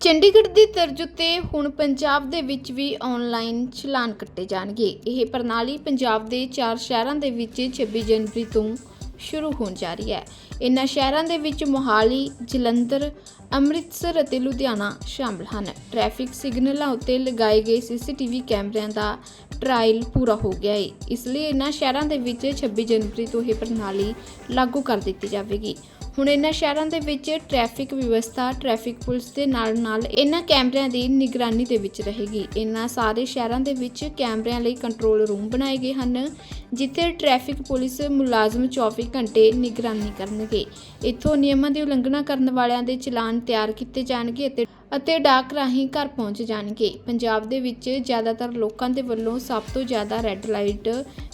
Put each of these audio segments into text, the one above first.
ਚੰਡੀਗੜ੍ਹ ਦੀ ਤਰਜ਼ ਉੱਤੇ ਹੁਣ ਪੰਜਾਬ ਦੇ ਵਿੱਚ ਵੀ ਆਨਲਾਈਨ ਚਲਾਨ ਕੱਟੇ ਜਾਣਗੇ। ਇਹ ਪ੍ਰਣਾਲੀ ਪੰਜਾਬ ਦੇ ਚਾਰ ਸ਼ਹਿਰਾਂ ਦੇ ਵਿੱਚ 26 ਜਨਵਰੀ ਤੋਂ ਸ਼ੁਰੂ ਹੋਣ ਜਾ ਰਹੀ ਹੈ। ਇਨ੍ਹਾਂ ਸ਼ਹਿਰਾਂ ਦੇ ਵਿੱਚ ਮੋਹਾਲੀ, ਜਲੰਧਰ, ਅੰਮ੍ਰਿਤਸਰ ਅਤੇ ਲੁਧਿਆਣਾ ਸ਼ਾਮਲ ਹਨ। ਟ੍ਰੈਫਿਕ ਸਿਗਨਲਾਂ ਉੱਤੇ ਲਗਾਏ ਗਏ ਸੀਸੀਟੀਵੀ ਕੈਮਰਿਆਂ ਦਾ ਟ੍ਰਾਇਲ ਪੂਰਾ ਹੋ ਗਿਆ ਹੈ ਇਸ ਲਈ ਇਨ੍ਹਾਂ ਸ਼ਹਿਰਾਂ ਦੇ ਵਿੱਚ 26 ਜਨਵਰੀ ਤੋਂ ਇਹ ਪ੍ਰਣਾਲੀ ਲਾਗੂ ਕਰ ਦਿੱਤੀ ਜਾਵੇਗੀ। ਹੁਣ ਇਹਨਾਂ ਸ਼ਹਿਰਾਂ ਦੇ ਵਿੱਚ ਟ੍ਰੈਫਿਕ ਵਿਵਸਥਾ, ਟ੍ਰੈਫਿਕ ਪੁਲਿਸ ਦੇ ਨਾਲ ਨਾਲ ਇਹਨਾਂ ਕੈਮਰਿਆਂ ਦੀ ਨਿਗਰਾਨੀ ਦੇ ਵਿੱਚ ਰਹੇਗੀ। ਇਹਨਾਂ ਸਾਰੇ ਸ਼ਹਿਰਾਂ ਦੇ ਵਿੱਚ ਕੈਮਰਿਆਂ ਲਈ ਕੰਟਰੋਲ ਰੂਮ ਬਣਾਏ ਗਏ ਹਨ। ਜਿੱਥੇ ਟ੍ਰੈਫਿਕ ਪੁਲਿਸ ਮੁਲਾਜ਼ਮ 24 ਘੰਟੇ ਨਿਗਰਾਨੀ ਕਰਨਗੇ। ਇੱਥੋਂ ਨਿਯਮਾਂ ਦੀ ਉਲੰਘਣਾ ਕਰਨ ਵਾਲਿਆਂ ਦੇ ਚਲਾਨ ਤਿਆਰ ਕੀਤੇ ਜਾਣਗੇ ਅਤੇ ਅਤੇ ਡਾਕ ਰਾਹੀਂ ਘਰ ਪਹੁੰਚ ਜਾਣਗੇ। ਪੰਜਾਬ ਦੇ ਵਿੱਚ ਜ਼ਿਆਦਾਤਰ ਲੋਕਾਂ ਦੇ ਵੱਲੋਂ ਸਭ ਤੋਂ ਜ਼ਿਆਦਾ ਰੈੱਡ ਲਾਈਟ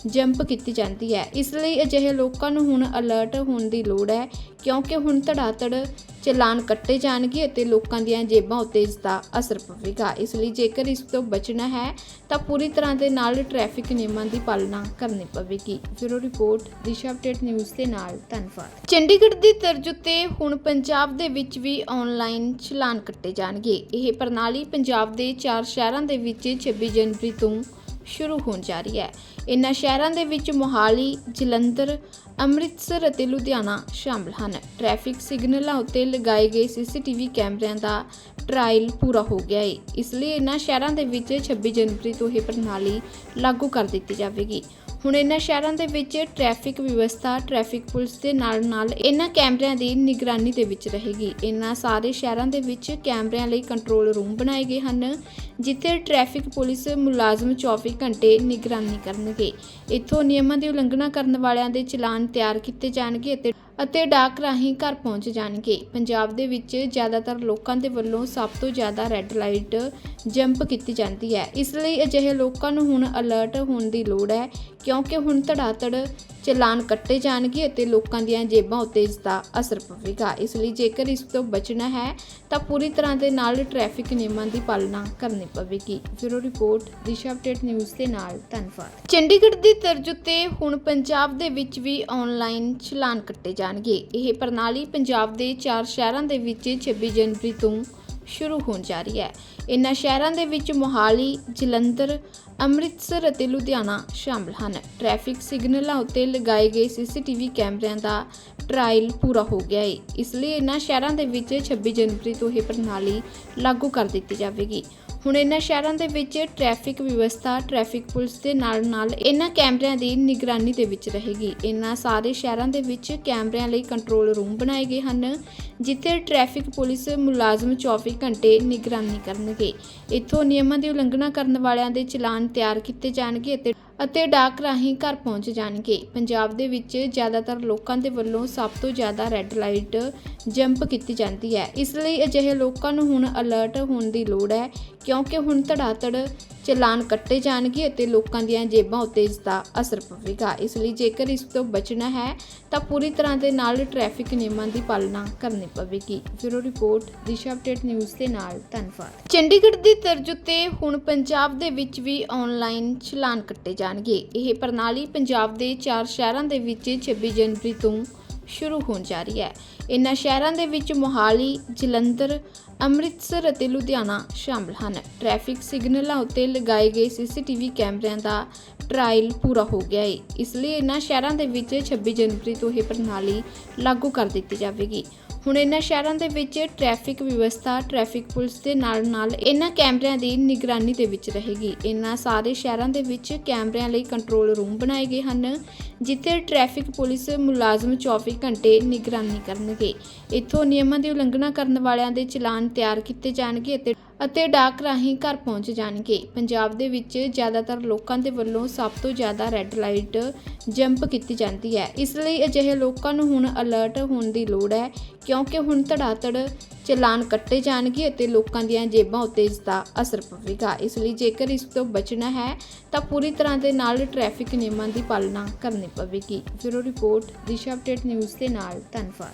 ਜੰਪ ਕੀਤੀ ਜਾਂਦੀ ਹੈ। ਇਸ ਲਈ ਅਜਿਹੇ ਲੋਕਾਂ ਨੂੰ ਹੁਣ ਅਲਰਟ ਹੋਣ ਦੀ ਲੋੜ ਹੈ, ਕਿਉਂਕਿ ਹੁਣ ਧੜਾਧੜ ਚਲਾਨ ਕੱਟੇ ਜਾਣਗੇ ਅਤੇ ਲੋਕਾਂ ਦੀਆਂ ਜੇਬਾਂ ਉੱਤੇ ਇਸ ਦਾ ਅਸਰ ਪਵੇਗਾ। ਇਸ ਲਈ ਜੇਕਰ ਇਸ ਤੋਂ ਬਚਣਾ ਹੈ, ਤਾਂ ਪੂਰੀ ਤਰ੍ਹਾਂ ਦੇ ਨਾਲ ਟ੍ਰੈਫਿਕ ਨਿਯਮਾਂ ਦੀ ਪਾਲਣਾ ਕਰਨੀ ਪਵੇਗੀ। Bureau report, Disha update news ਦੇ ਨਾਲ। ਧੰਨਵਾਦ। ਚੰਡੀਗੜ੍ਹ ਦੀ ਤਰਜ਼ ਉੱਤੇ ਹੁਣ ਪੰਜਾਬ ਦੇ ਵਿੱਚ ਵੀ ਆਨਲਾਈਨ ਚਲਾਨ ਕੱਟੇ ਜਾਣਗੇ। ਇਹ ਪ੍ਰਣਾਲੀ ਪੰਜਾਬ ਦੇ ਚਾਰ ਸ਼ਹਿਰਾਂ ਦੇ ਵਿੱਚ 26 ਜਨਵਰੀ ਤੋਂ ਸ਼ੁਰੂ ਹੋਣ ਜਾ ਰਹੀ ਹੈ। ਇਨ੍ਹਾਂ ਸ਼ਹਿਰਾਂ ਦੇ ਵਿੱਚ ਮੋਹਾਲੀ, ਜਲੰਧਰ, ਅੰਮ੍ਰਿਤਸਰ ਅਤੇ ਲੁਧਿਆਣਾ ਸ਼ਾਮਲ ਹਨ। ਟ੍ਰੈਫਿਕ ਸਿਗਨਲਾਂ ਉੱਤੇ ਲਗਾਏ ਗਏ ਸੀਸੀਟੀਵੀ ਕੈਮਰਿਆਂ ਦਾ ਟ੍ਰਾਇਲ ਪੂਰਾ ਹੋ ਗਿਆ ਹੈ ਇਸ ਲਈ ਇਨ੍ਹਾਂ ਸ਼ਹਿਰਾਂ ਦੇ ਵਿੱਚ 26 ਜਨਵਰੀ ਤੋਂ ਇਹ ਪ੍ਰਣਾਲੀ ਲਾਗੂ ਕਰ ਦਿੱਤੀ ਜਾਵੇਗੀ। ਹੁਣ ਇਹਨਾਂ ਸ਼ਹਿਰਾਂ ਦੇ ਵਿੱਚ ਟ੍ਰੈਫਿਕ ਵਿਵਸਥਾ, ਟ੍ਰੈਫਿਕ ਪੁਲਿਸ ਦੇ ਨਾਲ ਨਾਲ ਇਹਨਾਂ ਕੈਮਰਿਆਂ ਦੀ ਨਿਗਰਾਨੀ ਦੇ ਵਿੱਚ ਰਹੇਗੀ। ਇਹਨਾਂ ਸਾਰੇ ਸ਼ਹਿਰਾਂ ਦੇ ਵਿੱਚ ਕੈਮਰਿਆਂ ਲਈ ਕੰਟਰੋਲ ਰੂਮ ਬਣਾਏ ਗਏ ਹਨ, ਜਿੱਥੇ ਟ੍ਰੈਫਿਕ ਪੁਲਿਸ ਮੁਲਾਜ਼ਮ 24 ਘੰਟੇ ਨਿਗਰਾਨੀ ਕਰਨਗੇ। ਇੱਥੋਂ ਨਿਯਮਾਂ ਦੀ ਉਲੰਘਣਾ ਕਰਨ ਵਾਲਿਆਂ ਦੇ ਚਲਾਨ ਤਿਆਰ ਕੀਤੇ ਜਾਣਗੇ ਅਤੇ ਅਤੇ ਡਾਕ ਰਾਹੀਂ ਘਰ ਪਹੁੰਚ ਜਾਣਗੇ। ਪੰਜਾਬ ਦੇ ਵਿੱਚ ਜ਼ਿਆਦਾਤਰ ਲੋਕਾਂ ਦੇ ਵੱਲੋਂ ਸਭ ਤੋਂ ਜ਼ਿਆਦਾ ਰੈੱਡ ਲਾਈਟ ਜੰਪ ਕੀਤੀ ਜਾਂਦੀ ਹੈ। ਇਸ ਲਈ ਅਜਿਹੇ ਲੋਕਾਂ ਨੂੰ ਹੁਣ ਅਲਰਟ ਹੋਣ ਦੀ ਲੋੜ ਹੈ ਕਿ ਕਿਉਂਕਿ ਹੁਣ ਧੜਾਧੜ ਚਲਾਨ ਕੱਟੇ ਜਾਣਗੇ ਅਤੇ ਲੋਕਾਂ ਦੀਆਂ ਜੇਬਾਂ ਉੱਤੇ ਇਸ ਦਾ ਅਸਰ ਪਵੇਗਾ। ਇਸ ਲਈ ਜੇਕਰ ਇਸ ਤੋਂ ਬਚਣਾ ਹੈ, ਤਾਂ ਪੂਰੀ ਤਰ੍ਹਾਂ ਦੇ ਨਾਲ ਟ੍ਰੈਫਿਕ ਨਿਯਮਾਂ ਦੀ ਪਾਲਣਾ ਕਰਨੀ ਪਵੇਗੀ। Bureau report, Disha update news ਦੇ ਨਾਲ। ਧੰਨਵਾਦ। ਚੰਡੀਗੜ੍ਹ ਦੀ ਤਰਜ਼ ਉੱਤੇ ਹੁਣ ਪੰਜਾਬ ਦੇ ਵਿੱਚ ਵੀ ਆਨਲਾਈਨ ਚਲਾਨ ਕੱਟੇ ਜਾਣਗੇ। ਇਹ ਪ੍ਰਣਾਲੀ ਪੰਜਾਬ ਦੇ ਚਾਰ ਸ਼ਹਿਰਾਂ ਦੇ ਵਿੱਚ 26 ਜਨਵਰੀ ਤੋਂ ਸ਼ੁਰੂ ਹੋਣ ਜਾ ਰਹੀ ਹੈ। ਇਨ੍ਹਾਂ ਸ਼ਹਿਰਾਂ ਦੇ ਵਿੱਚ ਮੋਹਾਲੀ, ਜਲੰਧਰ, ਅੰਮ੍ਰਿਤਸਰ ਅਤੇ ਲੁਧਿਆਣਾ ਸ਼ਾਮਲ ਹਨ। ਟ੍ਰੈਫਿਕ ਸਿਗਨਲਾਂ ਉੱਤੇ ਲਗਾਏ ਗਏ ਸੀਸੀਟੀਵੀ ਕੈਮਰਿਆਂ ਦਾ ਟ੍ਰਾਇਲ ਪੂਰਾ ਹੋ ਗਿਆ ਹੈ ਇਸ ਲਈ ਇਨ੍ਹਾਂ ਸ਼ਹਿਰਾਂ ਦੇ ਵਿੱਚ 26 ਜਨਵਰੀ ਤੋਂ ਇਹ ਪ੍ਰਣਾਲੀ ਲਾਗੂ ਕਰ ਦਿੱਤੀ ਜਾਵੇਗੀ। ਹੁਣ ਇਹਨਾਂ ਸ਼ਹਿਰਾਂ ਦੇ ਵਿੱਚ ਟ੍ਰੈਫਿਕ ਵਿਵਸਥਾ, ਟ੍ਰੈਫਿਕ ਪੁਲਿਸ ਦੇ ਨਾਲ ਨਾਲ ਇਹਨਾਂ ਕੈਮਰਿਆਂ ਦੀ ਨਿਗਰਾਨੀ ਦੇ ਵਿੱਚ ਰਹੇਗੀ। ਇਹਨਾਂ ਸਾਰੇ ਸ਼ਹਿਰਾਂ ਦੇ ਵਿੱਚ ਕੈਮਰਿਆਂ ਲਈ ਕੰਟਰੋਲ ਰੂਮ ਬਣਾਏ ਗਏ ਹਨ, ਜਿੱਥੇ ਟ੍ਰੈਫਿਕ ਪੁਲਿਸ ਮੁਲਾਜ਼ਮ 24 ਘੰਟੇ ਨਿਗਰਾਨੀ ਕਰਨਗੇ। ਇੱਥੋਂ ਨਿਯਮਾਂ ਦੀ ਉਲੰਘਣਾ ਕਰਨ ਵਾਲਿਆਂ ਦੇ ਚਲਾਨ ਤਿਆਰ ਕੀਤੇ ਜਾਣਗੇ ਅਤੇ ਅਤੇ ਡਾਕ ਰਾਹੀਂ ਘਰ ਪਹੁੰਚ ਜਾਣਗੇ। ਪੰਜਾਬ ਦੇ ਵਿੱਚ ਜ਼ਿਆਦਾਤਰ ਲੋਕਾਂ ਦੇ ਵੱਲੋਂ ਸਭ ਤੋਂ ਜ਼ਿਆਦਾ ਰੈੱਡ ਲਾਈਟ ਜੰਪ ਕੀਤੀ ਜਾਂਦੀ ਹੈ। ਇਸ ਲਈ ਅਜਿਹੇ ਲੋਕਾਂ ਨੂੰ ਹੁਣ ਅਲਰਟ ਹੋਣ ਦੀ ਲੋੜ ਹੈ ਕਿਉਂਕਿ ਹੁਣ ਧੜਾਧੜ ਚਲਾਨ ਕੱਟੇ ਜਾਣਗੇ ਅਤੇ ਲੋਕਾਂ ਦੀਆਂ ਜੇਬਾਂ ਉੱਤੇ ਇਸ ਦਾ ਅਸਰ ਪਵੇਗਾ। ਇਸ ਲਈ ਜੇਕਰ ਇਸ ਤੋਂ ਬਚਣਾ ਹੈ, ਤਾਂ ਪੂਰੀ ਤਰ੍ਹਾਂ ਦੇ ਨਾਲ ਟ੍ਰੈਫਿਕ ਨਿਯਮਾਂ ਦੀ ਪਾਲਣਾ ਕਰਨੀ ਪਵੇਗੀ। Bureau report, Disha update news ਦੇ ਨਾਲ, ਧੰਨਵਾਦ। ਚੰਡੀਗੜ੍ਹ ਦੀ ਤਰਜ਼ ਉੱਤੇ ਹੁਣ ਪੰਜਾਬ ਦੇ ਵਿੱਚ ਵੀ ਆਨਲਾਈਨ ਚਲਾਨ ਕੱਟੇ ਜਾਣਗੇ। ਇਹ ਪ੍ਰਣਾਲੀ ਪੰਜਾਬ ਦੇ ਚਾਰ ਸ਼ਹਿਰਾਂ ਦੇ ਵਿੱਚ 26 ਜਨਵਰੀ ਤੋਂ ਸ਼ੁਰੂ ਹੋਣ ਜਾ ਰਹੀ ਹੈ। ਇਨ੍ਹਾਂ ਸ਼ਹਿਰਾਂ ਦੇ ਵਿੱਚ ਮੋਹਾਲੀ, ਜਲੰਧਰ, ਅੰਮ੍ਰਿਤਸਰ ਅਤੇ ਲੁਧਿਆਣਾ ਸ਼ਾਮਲ ਹਨ। ਟ੍ਰੈਫਿਕ ਸਿਗਨਲਾਂ ਉੱਤੇ ਲਗਾਏ ਗਏ ਸੀਸੀਟੀਵੀ ਕੈਮਰਿਆਂ ਦਾ ਟ੍ਰਾਇਲ ਪੂਰਾ ਹੋ ਗਿਆ ਹੈ ਇਸ ਲਈ ਇਨ੍ਹਾਂ ਸ਼ਹਿਰਾਂ ਦੇ ਵਿੱਚ 26 ਜਨਵਰੀ ਤੋਂ ਇਹ ਪ੍ਰਣਾਲੀ ਲਾਗੂ ਕਰ ਦਿੱਤੀ ਜਾਵੇਗੀ। ਹੁਣ ਇਨ੍ਹਾਂ ਸ਼ਹਿਰਾਂ ਦੇ ਵਿੱਚ ਟ੍ਰੈਫਿਕ ਵਿਵਸਥਾ, ਟ੍ਰੈਫਿਕ ਪੁਲਿਸ ਦੇ ਨਾਲ ਨਾਲ ਇਨ੍ਹਾਂ ਕੈਮਰਿਆਂ ਦੀ ਨਿਗਰਾਨੀ ਦੇ ਵਿੱਚ ਰਹੇਗੀ। ਇਨ੍ਹਾਂ ਸਾਰੇ ਸ਼ਹਿਰਾਂ ਦੇ ਵਿੱਚ ਕੈਮਰਿਆਂ ਲਈ ਕੰਟਰੋਲ ਰੂਮ ਬਣਾਏ ਗਏ ਹਨ। ਜਿੱਥੇ ਟ੍ਰੈਫਿਕ ਪੁਲਿਸ ਮੁਲਾਜ਼ਮ 24 ਘੰਟੇ ਨਿਗਰਾਨੀ ਕਰਨਗੇ। ਇੱਥੋਂ ਨਿਯਮਾਂ ਦੀ ਉਲੰਘਣਾ ਕਰਨ ਵਾਲਿਆਂ ਦੇ ਚਲਾਨ ਤਿਆਰ ਕੀਤੇ ਜਾਣਗੇ ਅਤੇ ਅਤੇ ਡਾਕ ਰਾਹੀਂ ਘਰ ਪਹੁੰਚ ਜਾਣਗੇ। ਪੰਜਾਬ ਦੇ ਵਿੱਚ ਜ਼ਿਆਦਾਤਰ ਲੋਕਾਂ ਦੇ ਵੱਲੋਂ ਸਭ ਤੋਂ ਜ਼ਿਆਦਾ ਰੈੱਡ ਲਾਈਟ ਜੰਪ ਕੀਤੀ ਜਾਂਦੀ ਹੈ। ਇਸ ਲਈ ਅਜਿਹੇ ਲੋਕਾਂ ਨੂੰ ਹੁਣ ਅਲਰਟ ਹੋਣ ਦੀ ਲੋੜ ਹੈ, ਕਿਉਂਕਿ ਹੁਣ ਧੜਾਧੜ ਚਲਾਨ ਕੱਟੇ ਜਾਣਗੇ ਅਤੇ ਲੋਕਾਂ ਦੀਆਂ ਜੇਬਾਂ ਉੱਤੇ ਇਸ ਦਾ ਅਸਰ ਪਵੇਗਾ। ਇਸ ਲਈ ਜੇਕਰ ਇਸ ਤੋਂ ਬਚਣਾ ਹੈ, ਤਾਂ ਪੂਰੀ ਤਰ੍ਹਾਂ ਦੇ ਨਾਲ ਟ੍ਰੈਫਿਕ ਨਿਯਮਾਂ ਦੀ ਪਾਲਣਾ ਕਰਨੀ ਪਵੇਗੀ। Bureau report, Disha update news ਦੇ ਨਾਲ। ਧੰਨਵਾਦ।